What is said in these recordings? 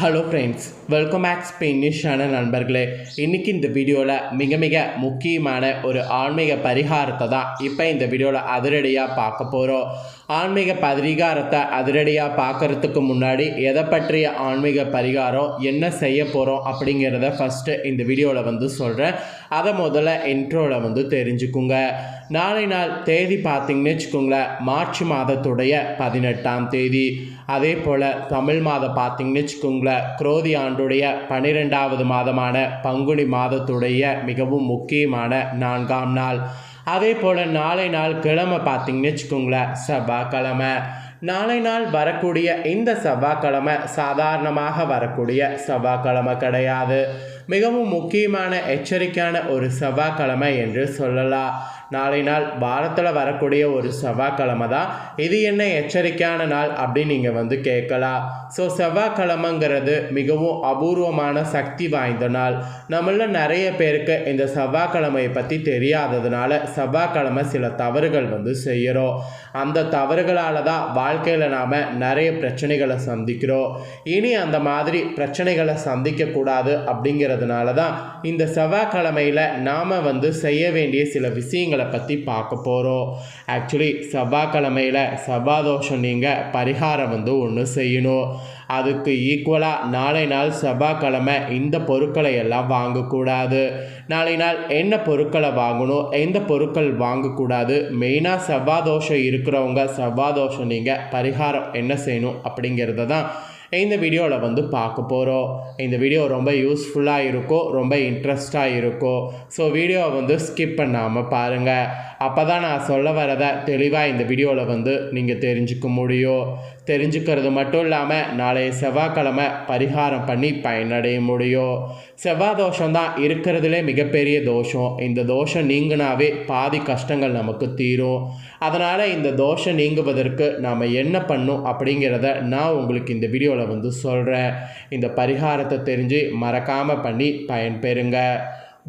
Hello friends welcome back Spanish நண்பர்களே. இன்றைக்கி இந்த வீடியோவில் மிக மிக முக்கியமான ஒரு ஆன்மீக பரிகாரத்தை தான் இப்போ இந்த வீடியோவில் அதிரடியாக பார்க்க போகிறோம் ஆன்மீக பரிகாரத்தை அதிரடியாக பார்க்கறதுக்கு முன்னாடி எதை பற்றிய ஆன்மீக பரிகாரம் என்ன செய்ய போகிறோம் அப்படிங்கிறத ஃபஸ்ட்டு இந்த வீடியோவில் வந்து சொல்கிறேன் அதை முதல்ல இன்ட்ரோவில் வந்து தெரிஞ்சுக்குங்க. நாளை நாள் தேதி பார்த்தீங்கன்னு வச்சுக்கோங்களேன் மார்ச் மாதத்துடைய பதினெட்டாம் தேதி. அதே போல் தமிழ் மாதம் பார்த்திங்கன்னு வச்சுக்கோங்களேன் குரோதி ஆண்டுடைய பன்னிரெண்டாவது மாதமான பங்குனி மாதத்துடைய மிகவும் முக்கியமான நான்காம் நாள். அதே போல் நாளை நாள் கிழமை பார்த்தீங்கன்னு வச்சுக்கோங்களேன் செவ்வாய்க்கிழமை. நாளை நாள் வரக்கூடிய இந்த செவ்வாய்க்கிழமை சாதாரணமாக வரக்கூடிய செவ்வாய்க்கிழமை கிடையாது. மிகவும் முக்கியமான எச்சரிக்கையான ஒரு செவ்வாய்க்கிழமை என்று சொல்லலாம். நாளை நாள் வாரத்தில் வரக்கூடிய ஒரு செவ்வாய்க்கிழமை தான் இது என்ன எச்சரிக்கையான நாள் அப்படின்னு நீங்கள் வந்து கேட்கலாம். ஸோ செவ்வாய்க்கிழமைங்கிறது மிகவும் அபூர்வமான சக்தி வாய்ந்த நாள். நம்மள நிறைய பேருக்கு இந்த செவ்வாய்க்கிழமையை பற்றி தெரியாததுனால செவ்வாய்க்கிழமை சில தவறுகள் வந்து செய்கிறோம் அந்த தவறுகளால் தான் வாழ்க்கையில் நாம் நிறைய பிரச்சனைகளை சந்திக்கிறோம். இனி அந்த மாதிரி பிரச்சனைகளை சந்திக்கக்கூடாது அப்படிங்கிறதுனால தான் இந்த செவ்வாய்க்கிழமையில் நாம் வந்து செய்ய வேண்டிய சில விஷயங்கள் பற்றி பார்க்க போகிறோம் ஆக்சுவலி செவ்வாய்க்கிழமையில் செவ்வாதோஷம் நீங்கள் பரிகாரம் வந்து ஒன்று செய்யணும். அதுக்கு ஈக்குவலாக நாளை நாள் செவ்வாய்க்கிழமை இந்த பொருட்களை எல்லாம் வாங்கக்கூடாது. நாளை நாள் என்ன பொருட்களை வாங்கணும் எந்த பொருட்கள் வாங்கக்கூடாது மெயினாக செவ்வாதோஷம் இருக்கிறவங்க செவ்வாதோஷம் நீங்கள் பரிகாரம் என்ன செய்யணும் அப்படிங்கிறத தான் இந்த வீடியோவில் வந்து பார்க்க போகிறோம் இந்த வீடியோ ரொம்ப யூஸ்ஃபுல்லாக இருக்கும் ரொம்ப இன்ட்ரெஸ்டாக இருக்கும் ஸோ வீடியோவை வந்து ஸ்கிப் பண்ணாமல் பாருங்கள் அப்போ தான் நான் சொல்ல வரதை தெளிவாக இந்த வீடியோவில் வந்து நீங்கள் தெரிஞ்சுக்க முடியும். தெரிஞ்சுக்கிறது மட்டும் இல்லாமல் நாளைய செவ்வாய்க்கிழமை பரிகாரம் பண்ணி பயனடைய முடியும். செவ்வாய் தோஷம் தான் இருக்கிறதுலே மிகப்பெரிய தோஷம். இந்த தோஷம் நீங்கினாவே பாதி கஷ்டங்கள் நமக்கு தீரும். அதனால் இந்த தோஷம் நீங்குவதற்கு நாம் என்ன பண்ணும் அப்படிங்கிறத நான் உங்களுக்கு இந்த வீடியோவில் வந்து சொல்கிறேன் இந்த பரிகாரத்தை தெரிஞ்சு மறக்காமல் பண்ணி பயன்பெறுங்க.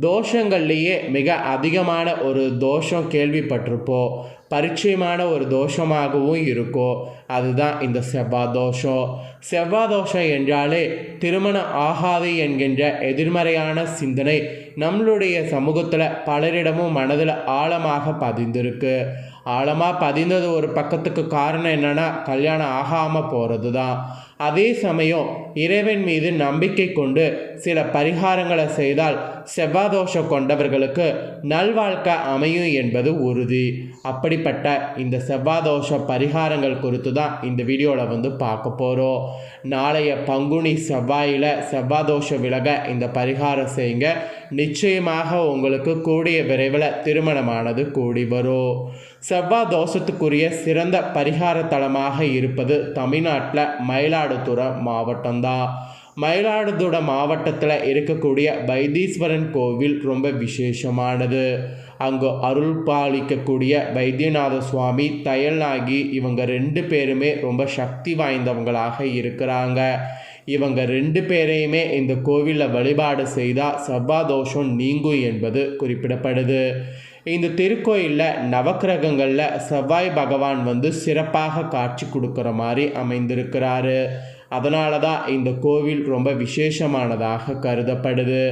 தோஷங்கள்லேயே மிக அதிகமான ஒரு தோஷம் கேள்விப்பட்டிருப்போம். பரிச்சயமான ஒரு தோஷமாகவும் இருக்கும் அதுதான் இந்த செவ்வாய் தோஷம். செவ்வாய் தோஷம் என்றாலே திருமணம் ஆகாது என்கின்ற எதிர்மறையான சிந்தனை நம்மளுடைய சமூகத்தில் பலரிடமும் மனதில் ஆழமாக பதிந்திருக்கு. ஆழமாக பதிந்தது ஒரு பக்கத்துக்கு காரணம் என்னென்னா கல்யாணம் ஆகாமல் போகிறது தான் அதே சமயம் இறைவன் மீது நம்பிக்கை கொண்டு சில பரிகாரங்களை செய்தால் செவ்வாதோஷம் கொண்டவர்களுக்கு நல்வாழ்க்கை அமையும் என்பது உறுதி. அப்படிப்பட்ட இந்த செவ்வாதோஷ பரிகாரங்கள் குறித்து தான் இந்த வீடியோவில் வந்து பார்க்க போகிறோம் நாளைய பங்குனி செவ்வாயில் செவ்வாதோஷம் விலக இந்த பரிகாரம் செய்யுங்க. நிச்சயமாக உங்களுக்கு கூடிய விரைவில் திருமணமானது கூடி வரும். செவ்வாய் தோஷத்துக்குரிய சிறந்த பரிகார தலமாக இருப்பது தமிழ்நாட்டில் மயிலாடுதுறை மாவட்டம்தான் மயிலாடுதுறை மாவட்டத்தில் இருக்கக்கூடிய வைத்தீஸ்வரன் கோவில் ரொம்ப விசேஷமானது. அங்கு அருள் பாலிக்கக்கூடிய வைத்தியநாத சுவாமி தயல்நாகி இவங்க ரெண்டு பேருமே ரொம்ப சக்தி வாய்ந்தவங்களாக இருக்கிறாங்க. இவங்க ரெண்டு பேரையுமே இந்த கோவிலில் வழிபாடு செய்தால் செவ்வாதோஷம் நீங்கும் என்பது குறிப்பிடப்படுது. இந்த திருக்கோயிலில் நவக்கிரகங்களில் செவ்வாய் பகவான் வந்து சிறப்பாக காட்சி கொடுக்குற மாதிரி அமைந்திருக்கிறாரு. அதனால தான் இந்த கோவில் ரொம்ப விசேஷமானதாக கருதப்படுது.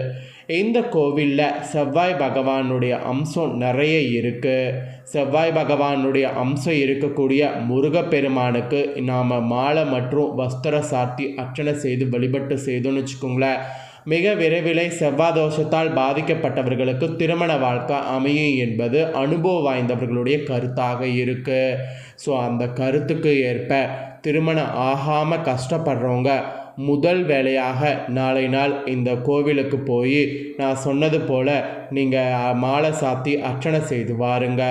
இந்த கோவிலில் செவ்வாய் பகவானுடைய அம்சம் நிறைய இருக்குது செவ்வாய் பகவானுடைய அம்சம் இருக்கக்கூடிய முருகப்பெருமானுக்கு நாம் மாலை மற்றும் வஸ்திர சாத்தி அர்ச்சனை செய்து வழிபட்டு செய்தோன்னு வச்சுக்கோங்களேன். மிக விரைவிலே செவ்வாதோஷத்தால் பாதிக்கப்பட்டவர்களுக்கு திருமண வாழ்க்கை அமையும் என்பது அனுபவம் வாய்ந்தவர்களுடைய கருத்தாக இருக்குது ஸோ அந்த கருத்துக்கு ஏற்ப திருமணம் ஆகாமல் கஷ்டப்படுறவங்க முதல் வேலையாக நாளை நாள் இந்த கோவிலுக்கு போய் நான் சொன்னது போல் நீங்கள் மாலை சாத்தி அர்ச்சனை செய்து வாருங்க.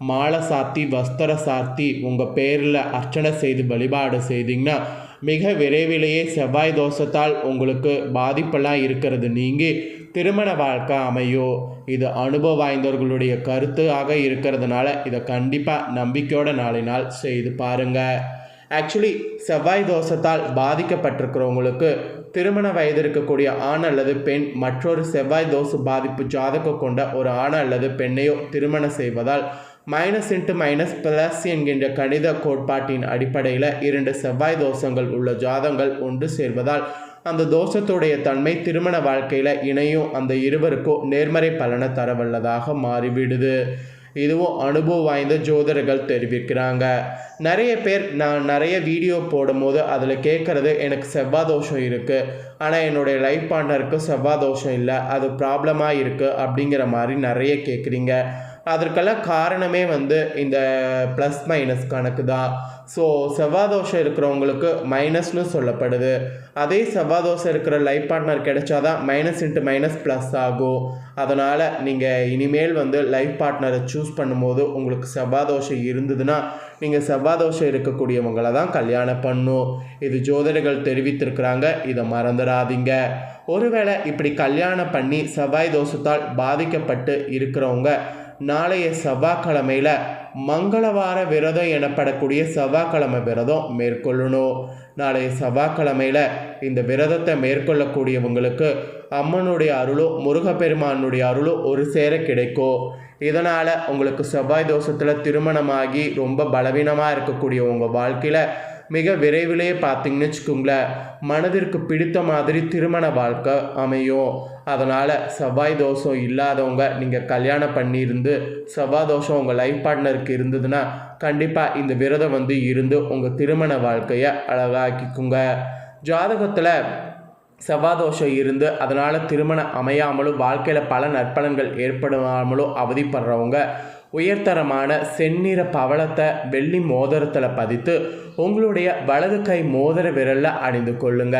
மாலை சாத்தி வஸ்திர சாத்தி உங்கள் பேரில் அர்ச்சனை செய்து வழிபாடு செய்தீங்கன்னா மிக விரைவிலேயே செவ்வாய் தோஷத்தால் உங்களுக்கு பாதிப்பெல்லாம் இருக்கிறது. நீங்கி திருமண வாழ்க்கை அமையும் இது அனுபவம் வாய்ந்தவர்களுடைய கருத்தாக இருக்கிறதுனால இதை கண்டிப்பாக நம்பிக்கையோட நாளை நாள் செய்து பாருங்கள் ஆக்சுவலி செவ்வாய் தோஷத்தால் பாதிக்கப்பட்டிருக்கிறவங்களுக்கு திருமண வயது இருக்கக்கூடிய ஆண் அல்லது பெண் மற்றொரு செவ்வாய் தோசு பாதிப்பு ஜாதகம் கொண்ட ஒரு ஆண் அல்லது பெண்ணையோ திருமணம் செய்வதால் மைனஸ் இன்ட்டு மைனஸ் பிளஸ் என்கின்ற கணித கோட்பாட்டின் அடிப்படையில் இரண்டு செவ்வாய் தோஷங்கள் உள்ள ஜாதங்கள் ஒன்று சேர்வதால் அந்த தோஷத்துடைய தன்மை திருமண வாழ்க்கையில் இணையும் அந்த இருவருக்கும் நேர்மறை பலனை தரவல்லதாக மாறிவிடுது. இதுவும் அனுபவம் வாய்ந்த ஜோதிடர்கள் தெரிவிக்கிறாங்க. நிறைய பேர் நான் நிறைய வீடியோ போடும்போது அதில் கேட்குறது எனக்கு செவ்வாய் தோஷம் இருக்குது ஆனால் என்னுடைய லைஃப் பார்ட்னருக்கு செவ்வாய் தோஷம் இல்லை. அது ப்ராப்ளமாக இருக்குது அப்படிங்கிற மாதிரி நிறைய கேட்குறீங்க அதற்கெல்லாம் காரணமே வந்து இந்த ப்ளஸ் மைனஸ் கணக்கு தான் ஸோ செவ்வாய் தோஷம் இருக்கிறவங்களுக்கு மைனஸ்னு சொல்லப்படுது. அதே செவ்வாய் தோஷம் இருக்கிற லைஃப் பார்ட்னர் கிடைச்சாதான் மைனஸ் இன்ட்டு மைனஸ் ப்ளஸ் ஆகும். அதனால் நீங்கள் இனிமேல் வந்து லைஃப் பார்ட்னரை சூஸ் பண்ணும்போது உங்களுக்கு செவ்வாதோஷம் இருந்ததுன்னா நீங்கள் செவ்வாய் தோஷம் இருக்கக்கூடியவங்களை தான் கல்யாணம் பண்ணும். இது ஜோதிடர்கள் தெரிவித்திருக்கிறாங்க. இதை மறந்துடாதீங்க. ஒருவேளை இப்படி கல்யாணம் பண்ணி செவ்வாய் தோஷத்தால் பாதிக்கப்பட்டு இருக்கிறவங்க நாளைய செவ்வாய்க்கிழமையில் மங்களவார விரதம் எனப்படக்கூடிய செவ்வாய்க்கிழமை விரதம் மேற்கொள்ளணும். நாளைய செவ்வாய்க்கிழமையில் இந்த விரதத்தை மேற்கொள்ளக்கூடியவங்களுக்கு அம்மனுடைய அருளும் முருகப்பெருமானுடைய அருளும் ஒரு சேர கிடைக்கும். இதனால் உங்களுக்கு செவ்வாய் தோஷத்தில் திருமணமாகி ரொம்ப பலவீனமாக இருக்கக்கூடிய உங்கள் வாழ்க்கையில் மிக விரைவிலே பார்த்தீங்கன்னு வச்சுக்கோங்களேன் மனதிற்கு பிடித்த மாதிரி திருமண வாழ்க்கை அமையும். அதனால் செவ்வாய் தோஷம் இல்லாதவங்க நீங்கள் கல்யாணம் பண்ணியிருந்து செவ்வாய் தோஷம் உங்கள் லைஃப் பார்ட்னருக்கு இருந்ததுன்னா கண்டிப்பாக இந்த விரதம் வந்து இருந்து உங்கள் திருமண வாழ்க்கையை அழகாக்கிக்குங்க. ஜாதகத்தில் செவ்வாதோஷம் இருந்து அதனால் திருமணம் அமையாமலும் வாழ்க்கையில் பல நற்பலன்கள் ஏற்படாமலும் அவதிப்படுறவங்க உயர்தரமான செந்நிற பவளத்தை வெள்ளி மோதிரத்தில் பதித்து உங்களுடைய வலது கை மோதிர விரலில் அணிந்து கொள்ளுங்க.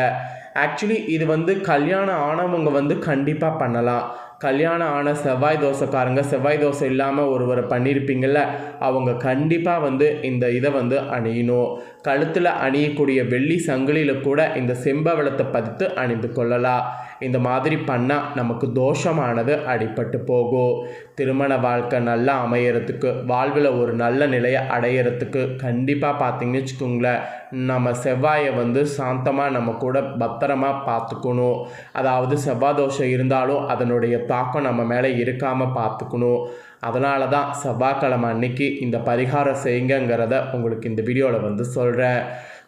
ஆக்சுவலி இது வந்து கல்யாணம் ஆனவங்க வந்து கண்டிப்பாக பண்ணலாம். கல்யாணம் ஆன செவ்வாய் தோசைக்காரங்க செவ்வாய் தோசை இல்லாமல் ஒருவரை பண்ணியிருப்பீங்கள்ல அவங்க கண்டிப்பாக வந்து இந்த இதை வந்து அணியணும். கழுத்தில் அணியக்கூடிய வெள்ளி சங்கிலியில் கூட இந்த செம்பவளத்தை பதித்து அணிந்து கொள்ளலாம். இந்த மாதிரி பண்ணால் நமக்கு தோஷமானது அடிபட்டு போகும். திருமண வாழ்க்கை நல்லா அமையறதுக்கு வாழ்வில் ஒரு நல்ல நிலையை அடையிறதுக்கு கண்டிப்பாக பார்த்தீங்கன்னு வச்சுக்கோங்களேன் நம்ம செவ்வாயை வந்து சாந்தமாக நம்ம கூட பத்திரமா பார்த்துக்கணும் அதாவது செவ்வாய் தோஷம் இருந்தாலும் அதனுடைய தாக்கம் நம்ம மேலே இருக்காமல் பார்த்துக்கணும் அதனால தான் செவ்வாய்க்கிழமை அன்னைக்கு இந்த பரிகாரம் செய்யுங்கிறத உங்களுக்கு இந்த வீடியோவில் வந்து சொல்கிறேன்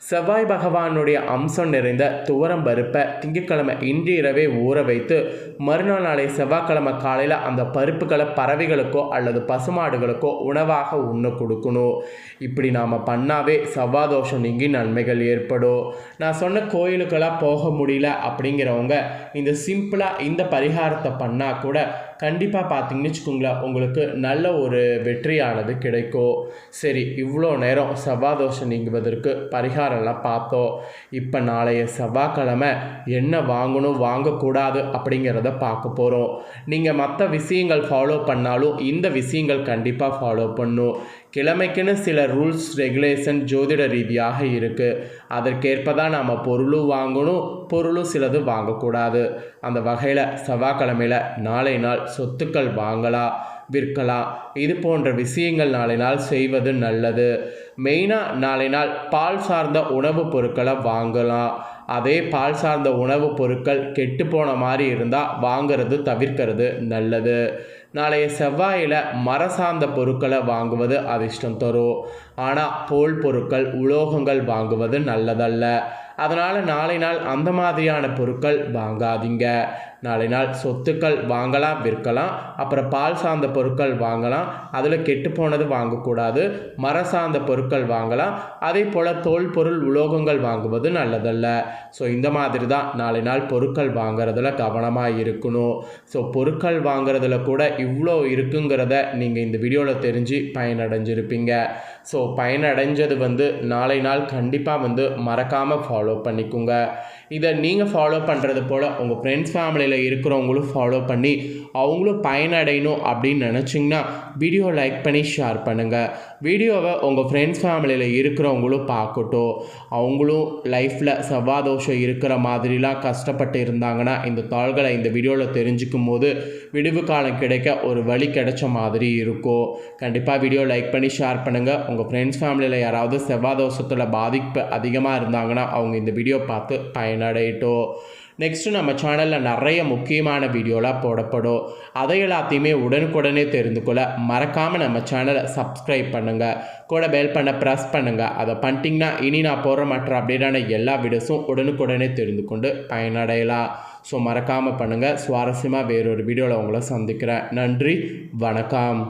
செவ்வாய் பகவானுடைய அம்சம் நிறைந்த துவரம் பருப்பை திங்கட்கிழமை இன்று இரவே ஊற வைத்து மறுநாள் நாளை செவ்வாய்க்கிழமை காலையில் அந்த பருப்புகளை பறவைகளுக்கோ அல்லது பசுமாடுகளுக்கோ உணவாக உண்ண கொடுக்கணும். இப்படி நாம் பண்ணாவே செவ்வாதோஷம் நீங்கி நன்மைகள் ஏற்படும். நான் சொன்ன கோயிலுக்கெல்லாம் போக முடியல அப்படிங்கிறவங்க இந்த சிம்பிளாக இந்த பரிகாரத்தை பண்ணால் கூட கண்டிப்பாக பார்த்தீங்கன்னு வச்சுக்கோங்களேன் உங்களுக்கு நல்ல ஒரு வெற்றியானது கிடைக்கும் சரி இவ்வளோ நேரம் செவ்வாதோஷம் நீங்குவதற்கு பரிகாரம்லாம் பார்த்தோம் இப்போ நாளைய செவ்வாய்க்கிழமை என்ன வாங்கணும் வாங்கக்கூடாது அப்படிங்கிறத பார்க்க போகிறோம் நீங்கள் மற்ற விஷயங்கள் ஃபாலோ பண்ணாலும் இந்த விஷயங்கள் கண்டிப்பாக ஃபாலோ பண்ணும். கிழமைக்குன்னு சில ரூல்ஸ் ரெகுலேஷன் ஜோதிட ரீதியாக இருக்குது அதற்கேற்ப தான் நாம் பொருளும் வாங்கணும் பொருளும் சிலது வாங்கக்கூடாது. அந்த வகையில் செவ்வாய்க்கிழமையில் நாளை நாள் சொத்துக்கள் வாங்கலாம் விற்கலாம். இது போன்ற விஷயங்கள் நாளை நாள் செய்வது நல்லது. மெயினாக நாளை நாள் பால் சார்ந்த உணவுப் பொருட்களை வாங்கலாம். அதே பால் சார்ந்த உணவுப் பொருட்கள் கெட்டு போன மாதிரி இருந்தால் வாங்கிறது தவிர்க்கிறது நல்லது. நாளைய செவ்வாயில் மர சார்ந்த பொருட்களை வாங்குவது அதிர்ஷ்டம் தரும். ஆனால் போல் பொருட்கள் உலோகங்கள் வாங்குவது நல்லதல்ல. அதனால் நாளை நாள் அந்த மாதிரியான பொருட்கள் வாங்காதீங்க. நாளை நாள் சொத்துக்கள் வாங்கலாம் விற்கலாம். அப்புறம் பால் சார்ந்த பொருட்கள் வாங்கலாம். அதில் கெட்டு போனது வாங்கக்கூடாது. மர சார்ந்த பொருட்கள் வாங்கலாம். அதே போல் தோல் பொருள் உலோகங்கள் வாங்குவது நல்லதல்ல. ஸோ இந்த மாதிரி தான் நாளை நாள் பொருட்கள் வாங்குறதுல கவனமாக இருக்கணும். ஸோ பொருட்கள் வாங்குறதுல கூட இவ்வளோ இருக்குங்கிறத நீங்கள் இந்த வீடியோவில் தெரிஞ்சு பயனடைஞ்சிருப்பீங்க. ஸோ பயனடைஞ்சது வந்து நாளை நாள் கண்டிப்பாக வந்து மறக்காமல் ஃபாலோ பண்ணிக்கோங்க. இதை நீங்கள் ஃபாலோ பண்ணுறது போல் உங்கள் ஃப்ரெண்ட்ஸ் ஃபேமிலியில் இருக்கிறவங்களும் ஃபாலோ பண்ணி அவங்களும் பயனடையணும் அப்படின்னு நினச்சிங்கன்னா வீடியோ லைக் பண்ணி ஷேர் பண்ணுங்கள் வீடியோவை உங்கள் ஃப்ரெண்ட்ஸ் ஃபேமிலியில் இருக்கிறவங்களும் பார்க்கட்டும். அவங்களும் லைஃப்பில் செவ்வாதோஷம் இருக்கிற மாதிரிலாம் கஷ்டப்பட்டு இருந்தாங்கன்னா இந்த தாள்களை இந்த வீடியோவில் தெரிஞ்சுக்கும் போது விடுவு காலம் கிடைக்க ஒரு வழி கிடைச்ச மாதிரி இருக்கும். கண்டிப்பாக வீடியோ லைக் பண்ணி ஷேர் பண்ணுங்கள் உங்கள் ஃப்ரெண்ட்ஸ் ஃபேமிலியில் யாராவது செவ்வாதோஷத்தில் பாதிப்பு அதிகமாக இருந்தாங்கன்னா அவங்க இந்த வீடியோ பார்த்து பயனடையட்டும். நெக்ஸ்ட்டு நம்ம சேனலில் நிறைய முக்கியமான வீடியோலாம் போடப்படும். அதை எல்லாத்தையுமே உடனுக்குடனே தெரிந்து கொள்ள மறக்காமல் நம்ம சேனலை சப்ஸ்கிரைப் பண்ணுங்கள் கூட பெல் பண்ண ப்ரெஸ் பண்ணுங்கள் அதை பண்ணிட்டிங்கன்னா இனி நான் போடுற மற்ற அப்டேட்டான எல்லா வீடியோஸும் உடனுக்குடனே தெரிந்து கொண்டு பயனடையலாம். ஸோ மறக்காமல் பண்ணுங்கள் சுவாரஸ்யமாக வேறொரு வீடியோவில் உங்களை சந்திக்கிறேன். நன்றி. வணக்கம்.